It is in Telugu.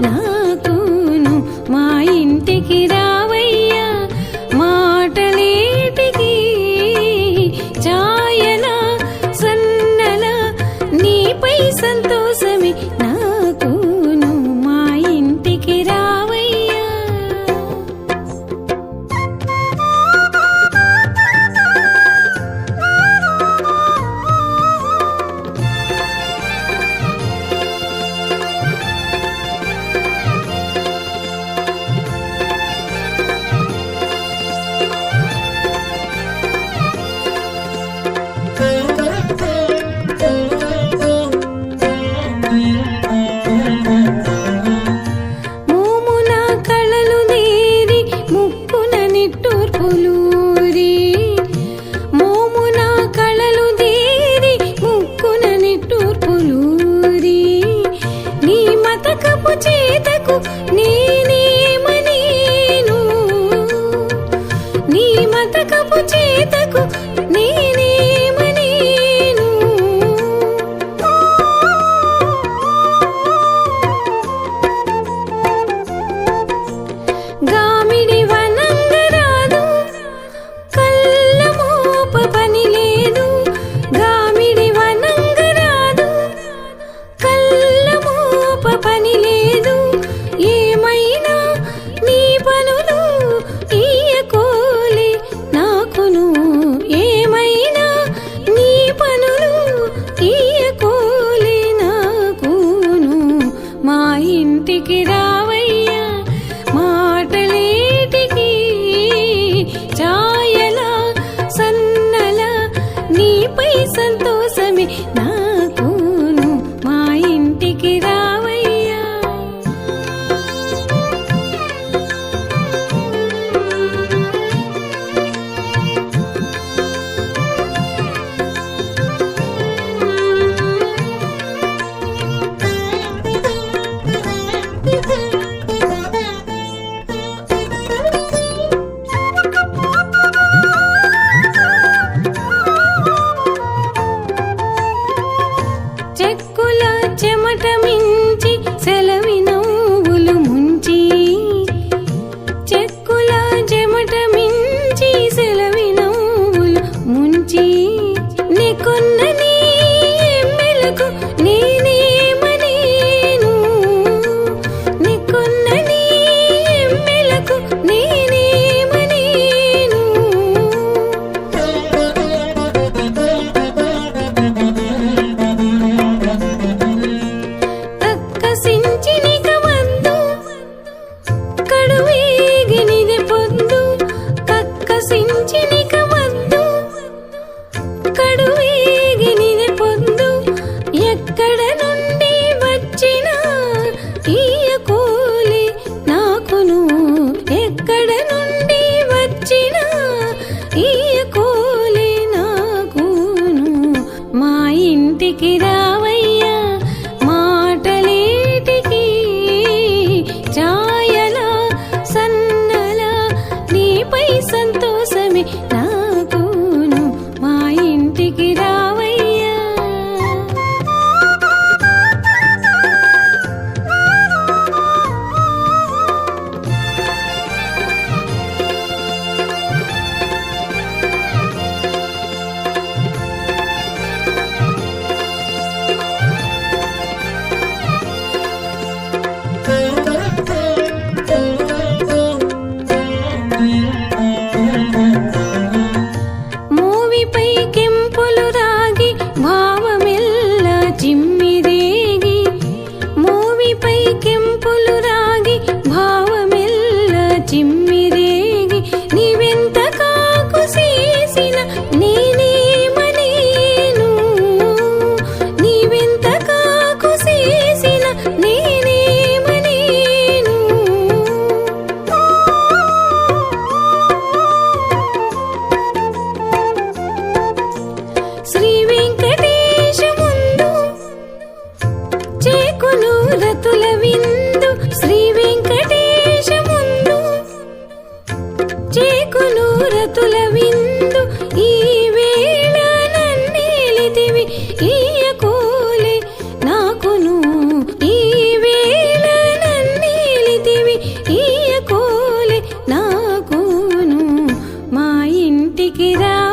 నాకును మా ఇంటికి రా. dicen చెమట మించి సెలవి నవ్వులు ముంచి. చెక్కుల చెమట మించి సెలవి నవ్వులు ముంచి. నీ కొన్నని మెలకు கடன విందు శ్రీ వెంకటేశ ముందు. చేకును రతుల విందు ఈ వేళ నన్నేలితివి. ఈయకోలే నాకును ఈ వేళ నన్నేలితివి. ఈయకోలే నాకును మా ఇంటికి రావయ్యా